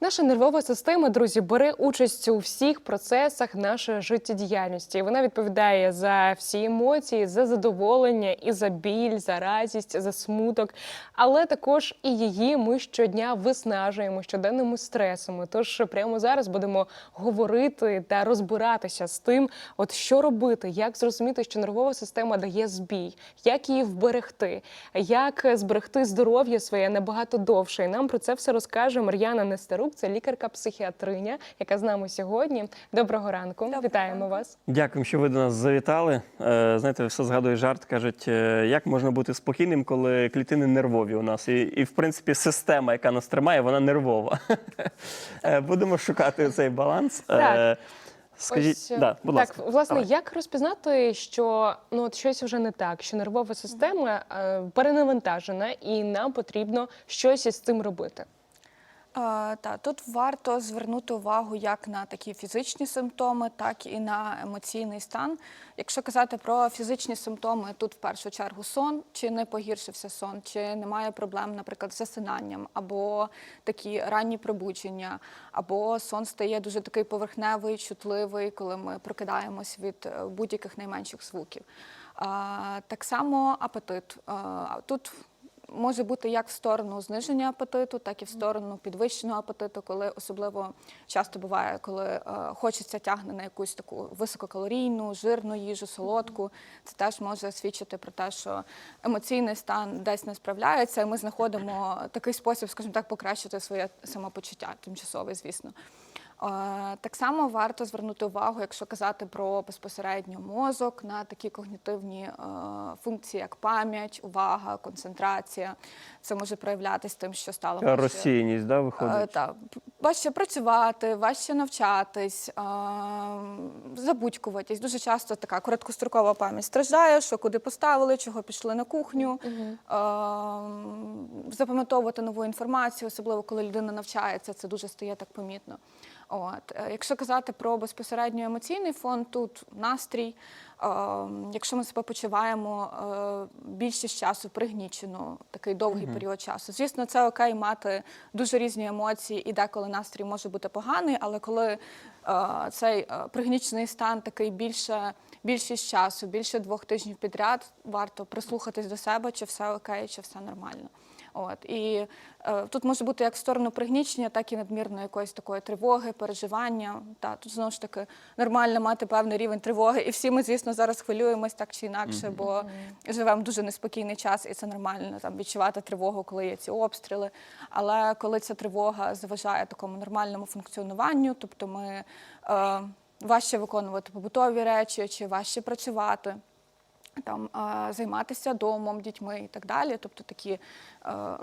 Наша нервова система, друзі, бере участь у всіх процесах нашої життєдіяльності. Вона відповідає за всі емоції, за задоволення, і за біль, за радість, за смуток. Але також і її ми щодня виснажуємо щоденними стресами. Тож прямо зараз будемо говорити та розбиратися з тим, от що робити, як зрозуміти, що нервова система дає збій, як її вберегти, як зберегти здоров'я своє набагато довше. І нам про це все розкаже Мар'яна Нестерук, це лікарка-психіатриня, яка з нами сьогодні. Доброго ранку, Доброго вітаємо ранку. вас. Дякую, що ви до нас завітали. Е, Знаєте, все згадує жарт. кажуть, е, як можна бути спокійним, коли клітини нервові у нас, і, і в принципі система, яка нас тримає, вона нервова. Е, Будемо шукати цей баланс. Так. Скажіть, Ось, да, будь так, ласка. власне, Давай. як розпізнати, що ну от щось вже не так, що нервова система е, перенавантажена, і нам потрібно щось із цим робити. Та тут варто звернути увагу як на такі фізичні симптоми, так і на емоційний стан. Якщо казати про фізичні симптоми, тут в першу чергу сон, чи не погіршився сон, чи немає проблем, наприклад, з засинанням, або такі ранні пробудження, або сон стає дуже такий поверхневий, чутливий, коли ми прокидаємось від е, будь-яких найменших звуків. Так само апетит. Тут може бути як в сторону зниження апетиту, так і в сторону підвищеного апетиту, коли особливо часто буває, коли е, хочеться тягне на якусь таку висококалорійну, жирну їжу, солодку. Це теж може свідчити про те, що емоційний стан десь не справляється, і ми знаходимо такий спосіб, скажімо так, покращити своє самопочуття, тимчасове, звісно. Так само варто звернути увагу, якщо казати про безпосередньо мозок, на такі когнітивні е, функції, як пам'ять, увага, концентрація. Це може проявлятися тим, що стало важче, Розсіяність, да, е, виходить? та, важче працювати, важче навчатись, е, забудькуватись. Дуже часто така короткострокова пам'ять страждає, що куди поставили, чого пішли на кухню, запам'ятовувати нову інформацію, особливо коли людина навчається, це дуже стає так помітно. От. Е, Якщо казати про безпосередньо емоційний фон, тут настрій. Е, якщо ми себе почуваємо е, більшість часу пригнічено, такий довгий період часу. Звісно, це окей мати дуже різні емоції, і деколи настрій може бути поганий, але коли е, цей пригнічений стан такий більше. Більшість часу, більше двох тижнів підряд, варто прислухатись до себе, чи все окей, чи все нормально. От і е, тут може бути як в сторону пригнічення, так і надмірної якоїсь такої тривоги, переживання. Та тут знову ж таки нормально мати певний рівень тривоги. І всі ми, звісно, зараз хвилюємось так чи інакше, бо живемо в дуже неспокійний час, і це нормально там відчувати тривогу, коли є ці обстріли. Але коли ця тривога заважає такому нормальному функціонуванню, тобто ми е, важче виконувати побутові речі, чи важче працювати там займатися домом, дітьми і так далі. Тобто такі е,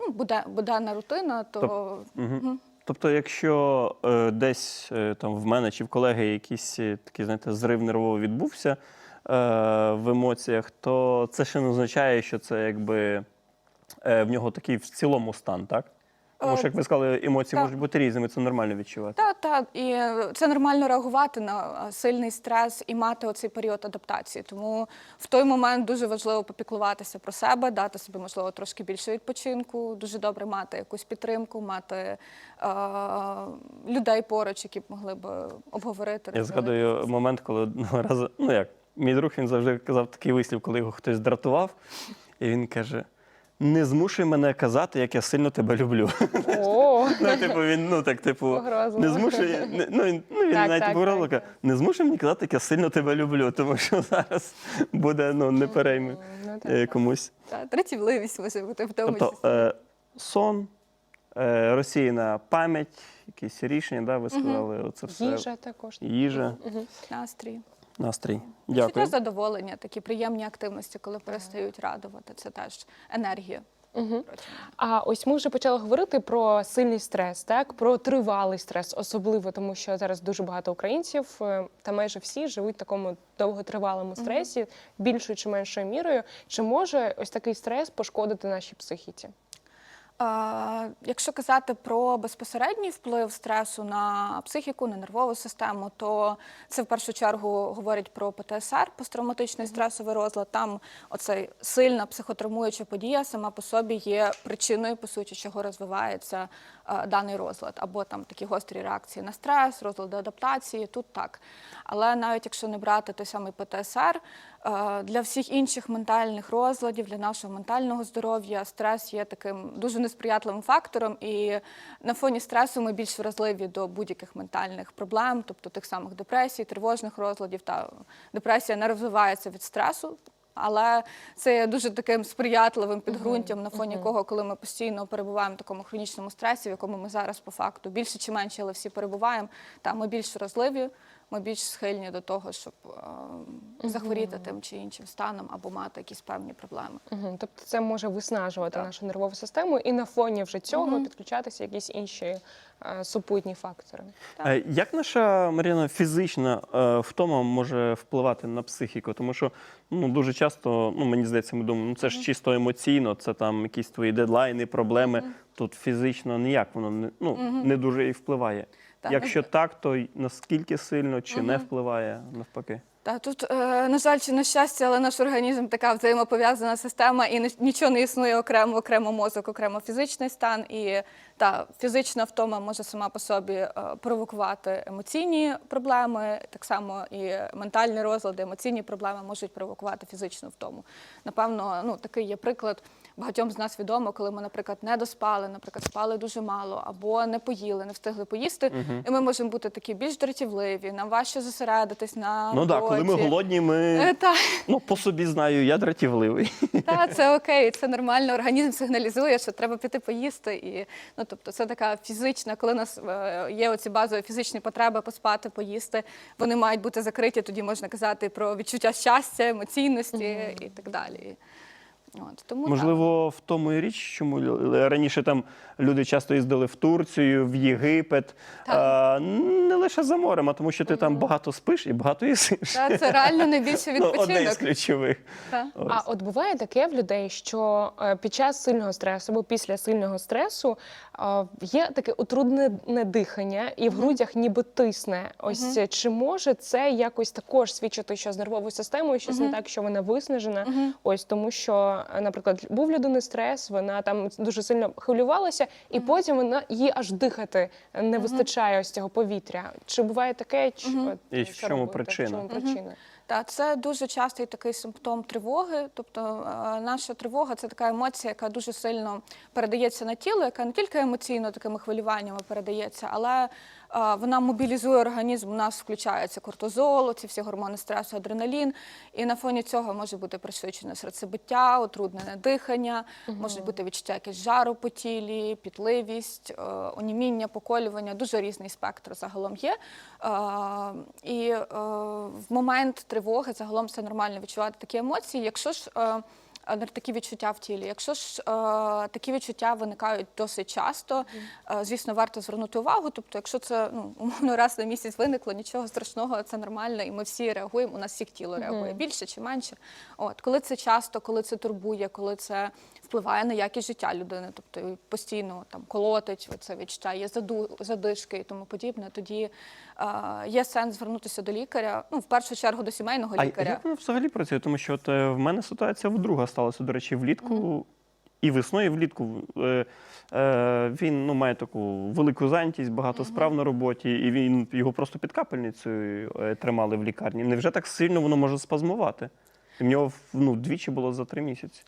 ну, буде, буденна рутина, то Мгм. Тобто, якщо е, десь е, там в мене чи в колеги якийсь е, такий, знаєте, зрив нервовий відбувся е, в емоціях, то це ще не означає, що це якби е, в нього такий в цілому стан, так? Тому Е, що, як ви сказали, емоції так. можуть бути різними, це нормально відчувати. та, та, і е, це нормально реагувати на е, сильний стрес і мати оцей період адаптації. Тому в той момент дуже важливо попіклуватися про себе, дати собі, можливо, трошки більше відпочинку. Дуже добре мати якусь підтримку, мати е, людей поруч, які б могли б обговорити. Я згадую момент, коли одного разу, ну як, мій друг він завжди казав такий вислів, коли його хтось дратував, і він каже: не змушуй мене казати, як я сильно тебе люблю. О, Ну, типу, він, ну так, типу, не змушує. не- Ну, він, ну, він Так, навіть так, так, каже, не змушуй мені казати, як я сильно тебе люблю, тому що зараз буде ну, не перейме ну, так. е, комусь. Та, Дратівливість може бути в тому Тобто числі. е, сон, е, розсіяна пам'ять, якісь рішення, да, ви сказали, оце все. їжа також. Їжа, настрій. Настрій. Дякую. задоволення, такі приємні активності, коли перестають радувати. Це теж енергія. Угу. А ось ми вже почали говорити про сильний стрес, так про тривалий стрес, особливо тому, що зараз дуже багато українців е, та майже всі живуть в такому довготривалому стресі, більшою чи меншою мірою. Чи може ось такий стрес пошкодити нашій психіці? Якщо казати про безпосередній вплив стресу на психіку, на нервову систему, то це в першу чергу говорить про ПТСР, посттравматичний стресовий розлад. Там оцей сильна психотравмуюча подія сама по собі є причиною, по суті, чого розвивається даний розлад, або там такі гострі реакції на стрес, розлади адаптації, тут так. Але навіть якщо не брати той самий ПТСР, е, для всіх інших ментальних розладів, для нашого ментального здоров'я, стрес є таким дуже несприятливим фактором, і на фоні стресу ми більш вразливі до будь-яких ментальних проблем, тобто тих самих депресій, тривожних розладів. Та депресія не розвивається від стресу. Але це є дуже таким сприятливим підґрунтям, на фоні якого, коли ми постійно перебуваємо в такому хронічному стресі, в якому ми зараз по факту більше чи менше, але всі перебуваємо, та ми більш вразливі, ми більш схильні до того, щоб е, захворіти тим чи іншим станом або мати якісь певні проблеми. Угу. Тобто це може виснажувати Так. нашу нервову систему, і на фоні вже цього Мгм. підключатися якісь інші е, супутні фактори. Так. Е, Як наша Маріна фізична е, втома може впливати на психіку? Тому що ну дуже часто, ну мені здається, ми думаємо, ну це ж чисто емоційно, це там якісь твої дедлайни, проблеми. Тут фізично ніяк воно не ну не дуже і впливає. Так, Якщо так, то наскільки сильно чи не впливає навпаки? Та тут, е, на жаль, чи на щастя, але наш організм така взаємопов'язана система, і нічого не існує окремо, окремо мозок, окремо фізичний стан. І та фізична втома може сама по собі е, провокувати емоційні проблеми, так само і ментальні розлади, емоційні проблеми можуть провокувати фізичну втому. Напевно, ну такий є приклад. Багатьом з нас відомо, коли ми, наприклад, не доспали, наприклад, спали дуже мало, або не поїли, не встигли поїсти, і ми можемо бути такі більш дратівливі, нам важче зосередитись на Ну так, коли ми роботі. голодні, ми Е, Так, ну по собі знаю, я дратівливий. та, це окей, це нормально. Організм сигналізує, що треба піти поїсти. І, ну, тобто, це така фізична, коли у нас е, є оці базові фізичні потреби поспати, поїсти, вони мають бути закриті, тоді можна казати про відчуття щастя, емоційності і так далі. От, тому, так. Можливо, в тому і річ, чому раніше там люди часто їздили в Турцію, в Єгипет, а, не лише за морем, а тому що ти там багато спиш і багато їсиш. Та, це реально найбільший Ну, одне відпочинок. з ключових. Та. Ось. А от буває таке в людей, що е, під час сильного стресу або після сильного стресу е, є таке утруднене дихання, і в грудях ніби тисне. Ось е, чи може це якось також свідчити, що з нервовою системою щось не так, що вона виснажена? Ось тому, що, е, наприклад, був людини стрес, вона там дуже сильно хвилювалася, і потім вона їй аж дихати не вистачає ось цього повітря. Чи буває таке? Чи, угу. І що в чому робити? причина? В чому причина? Та це дуже частий такий симптом тривоги. Тобто наша тривога це така емоція, яка дуже сильно передається на тіло, яка не тільки емоційно такими хвилюваннями передається, але вона мобілізує організм. У нас включається кортизол, ці всі гормони стресу, адреналін. І на фоні цього може бути пришвидшене серцебиття, утруднене дихання, можуть бути відчуття якесь жару по тілі, пітливість, е, оніміння, поколювання. Дуже різний спектр загалом є. І е, в момент тривоги загалом все нормально відчувати такі емоції. Якщо ж е, такі відчуття в тілі, якщо ж е, такі відчуття виникають досить часто, е, звісно, варто звернути увагу. Тобто, якщо це ну умовно раз на місяць виникло, нічого страшного, це нормально, і ми всі реагуємо. У нас всіх тіло реагує більше чи менше. От коли це часто, коли це турбує, коли це впливає на якість життя людини, тобто постійно там колотить це відчуття, є заду, задишки і тому подібне. Тоді е, є сенс звернутися до лікаря. Ну в першу чергу до сімейного А лікаря. як воно взагалі працює? Тому що от, е, в мене ситуація вдруга сталася, до речі, влітку. І весною, і влітку е, е, він ну, має таку велику зайнятість, багато справ на роботі, і він його просто під капельницею е, тримали в лікарні. Невже так сильно воно може спазмувати? І в нього ну, двічі було за три місяці.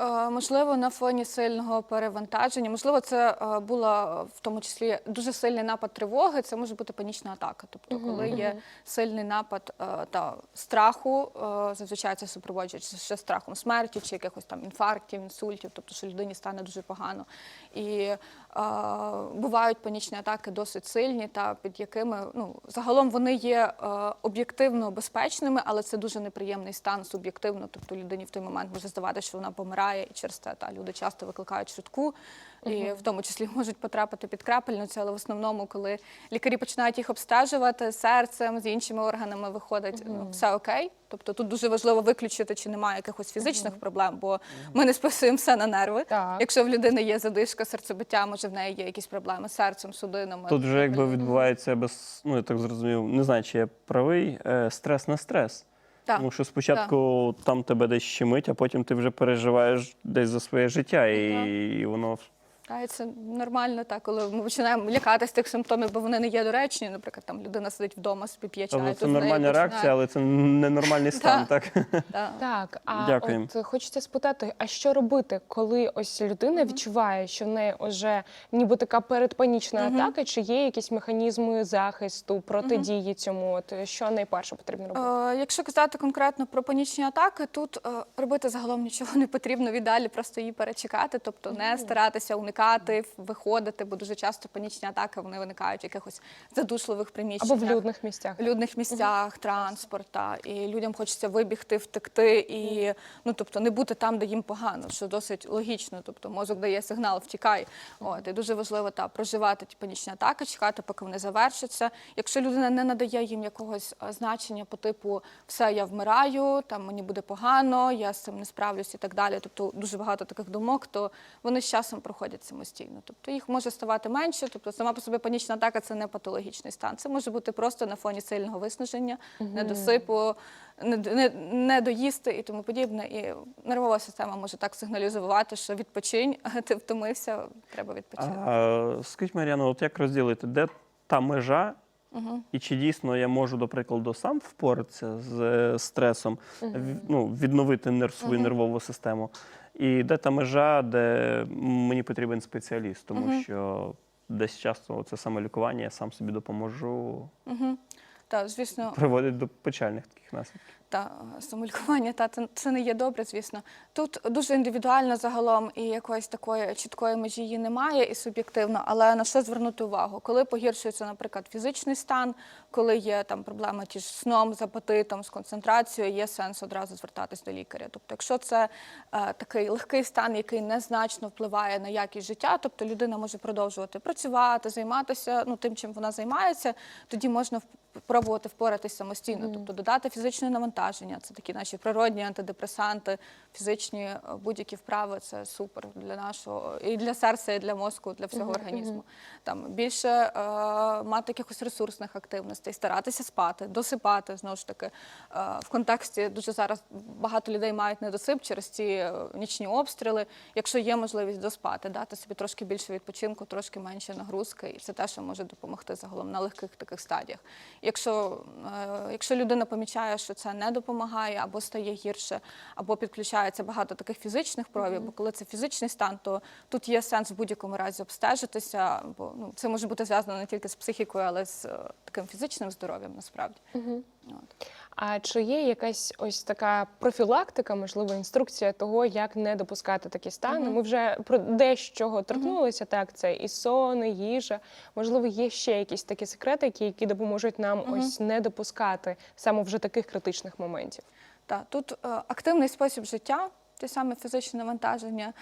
Е, Можливо, на фоні сильного перевантаження, можливо, це е, була в тому числі дуже сильний напад тривоги. Це може бути панічна атака. Тобто, коли є сильний напад е, та страху, зазвичай це супроводжується ще страхом смерті чи якихось там інфарктів, інсультів, тобто що людині стане дуже погано. І бувають панічні атаки досить сильні, та під якими ну загалом вони є е, об'єктивно безпечними, але це дуже неприємний стан суб'єктивно. Тобто людині в той момент може здавати, що вона помирає, і через це та люди часто викликають швидку, і в тому числі можуть потрапити під крапельницю, але в основному, коли лікарі починають їх обстежувати серцем з іншими органами, виходить ну, все окей. Тобто тут дуже важливо виключити, чи немає якихось фізичних проблем, бо ми не списуємо все на нерви. Так. Якщо в людини є задишка, серцебиття, може в неї є якісь проблеми з серцем, судинами. Тут вже якби відбувається без, ну я так зрозумів, не знаю, чи я правий, е, стрес на стрес. Так. Тому що спочатку там тебе десь щемить, а потім ти вже переживаєш десь за своє життя, і, воно Та, і це нормально, так, коли ми починаємо лякатися тих симптомів, бо вони не є доречні. Наприклад, там людина сидить вдома, собі п'є чай. Тобто це нормальна реакція, але це ненормальний стан, так? Так, а от хочеться спитати, а що робити, коли ось людина відчуває, що в неї вже ніби така передпанічна атака, чи є якісь механізми захисту, протидії цьому? От що найперше потрібно робити? Е, якщо казати конкретно про панічні атаки, тут е, робити загалом нічого не потрібно. Віддалі просто її перечекати, тобто не старатися уникати, виходити, бо дуже часто панічні атаки вони виникають в якихось задушливих приміщеннях. Або в людних місцях. в людних місцях, транспорта, і людям хочеться вибігти, втекти, і ну тобто не бути там, де їм погано, що досить логічно. Тобто мозок дає сигнал втікай. От і дуже важливо та проживати ті панічні атаки, чекати, поки вони завершаться. Якщо людина не надає їм якогось значення по типу все, я вмираю, там мені буде погано, я з цим не справлюсь і так далі. Тобто дуже багато таких думок, то вони з часом проходять самостійно. Тобто їх може ставати менше. Тобто сама по собі панічна атака це не патологічний стан. Це може бути просто на фоні сильного виснаження, недосипу, не, не, не доїсти і тому подібне. І нервова система може так сигналізувати, що відпочинь, ти втомився, треба відпочити. А, скажіть, Мар'яно, от як розділити, де та межа, і чи дійсно я можу, до прикладу, сам впоратися з е, стресом, в- ну, відновити нерв, свою нервову систему? І де та межа, де мені потрібен спеціаліст, тому що десь часто це самолікування, я сам собі допоможу, Так, звісно, приводить до печальних таких наслідків. та самолікування, та це, це не є добре, звісно. Тут дуже індивідуально загалом і якоїсь такої чіткої межі її немає і суб'єктивно, але на що звернути увагу? Коли погіршується, наприклад, фізичний стан, коли є там проблеми ті ж з сном, з апетитом, з концентрацією, є сенс одразу звертатись до лікаря. Тобто, якщо це е, такий легкий стан, який незначно впливає на якість життя, тобто людина може продовжувати працювати, займатися ну тим, чим вона займається, тоді можна пробувати впоратись самостійно, тобто додати фізичне навантаження. Це такі наші природні антидепресанти, фізичні е, будь-які вправи. Це супер для нашого і для серця, і для мозку, для всього організму. Там більше е, мати якихось ресурсних активностей, старатися спати, досипати знову ж таки. Е, в контексті дуже зараз багато людей мають недосип через ці е, нічні обстріли. Якщо є можливість доспати, дати собі трошки більше відпочинку, трошки менше нагрузки, і це те, що може допомогти загалом на легких таких стадіях. Якщо, е, якщо людина помічає, що це не допомагає або стає гірше, або підключається багато таких фізичних проявів, бо коли це фізичний стан, то тут є сенс в будь-якому разі обстежитися, бо ну, це може бути зв'язано не тільки з психікою, але з е, таким фізичним здоров'ям насправді. От. А чи є якась ось така профілактика, можливо, інструкція того, як не допускати такі стани? Ми вже про дещо торкнулися. Так, це і сон, і їжа. Можливо, є ще якісь такі секретики, які допоможуть нам ось не допускати саме вже таких критичних моментів. Та, тут е, активний спосіб життя, те саме фізичне навантаження, е,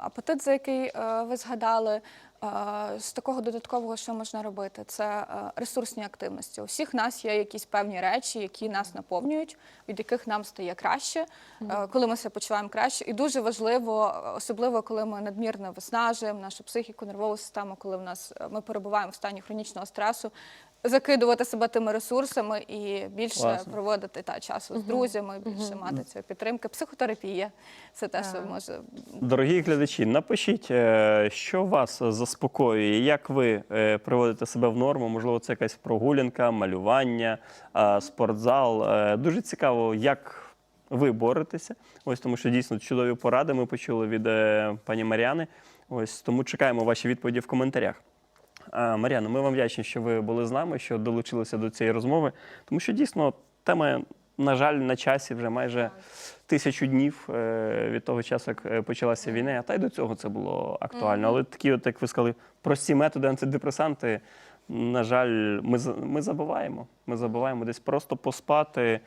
апетит, за який е, ви згадали. Е, з такого додаткового, що можна робити, це е, ресурсні активності. У всіх нас є якісь певні речі, які нас наповнюють, від яких нам стає краще, е, коли ми себе почуваємо краще. І дуже важливо, особливо коли ми надмірно виснажуємо нашу психіку, нервову систему, коли в нас ми перебуваємо в стані хронічного стресу. Закидувати себе тими ресурсами і більше Класно. проводити та часу з друзями, більше мати цієї підтримки. Психотерапія це те, що може Дорогі глядачі, напишіть, що вас заспокоює, як ви е, приводите себе в норму. Можливо, це якась прогулянка, малювання, спортзал. Е, Дуже цікаво, як ви боретеся. Ось тому, що дійсно чудові поради ми почули від е, пані Мар'яни. Ось тому чекаємо ваші відповіді в коментарях. А, Мар'яно, ми вам вдячні, що ви були з нами, що долучилися до цієї розмови, тому що дійсно тема, на жаль, на часі вже майже тисячу днів е, від того часу, як е, почалася війна, а та й до цього це було актуально. Але такі, от, як ви сказали, прості методи антидепресанти. На жаль, ми, ми забуваємо. Ми забуваємо десь просто поспати,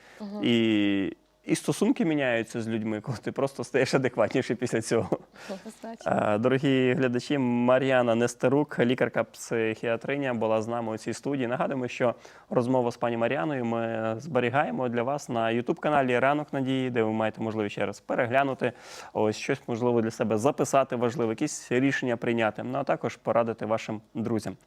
і, і стосунки міняються з людьми, коли ти просто стаєш адекватніше після цього. Дорогі глядачі, Мар'яна Нестерук, лікарка-психіатриня, була з нами у цій студії. Нагадуємо, що розмову з пані Мар'яною ми зберігаємо для вас на Ютуб-каналі Ранок Надії, де ви маєте можливість ще раз переглянути, ось щось можливо для себе записати важливе, якісь рішення прийняти, ну а також порадити вашим друзям.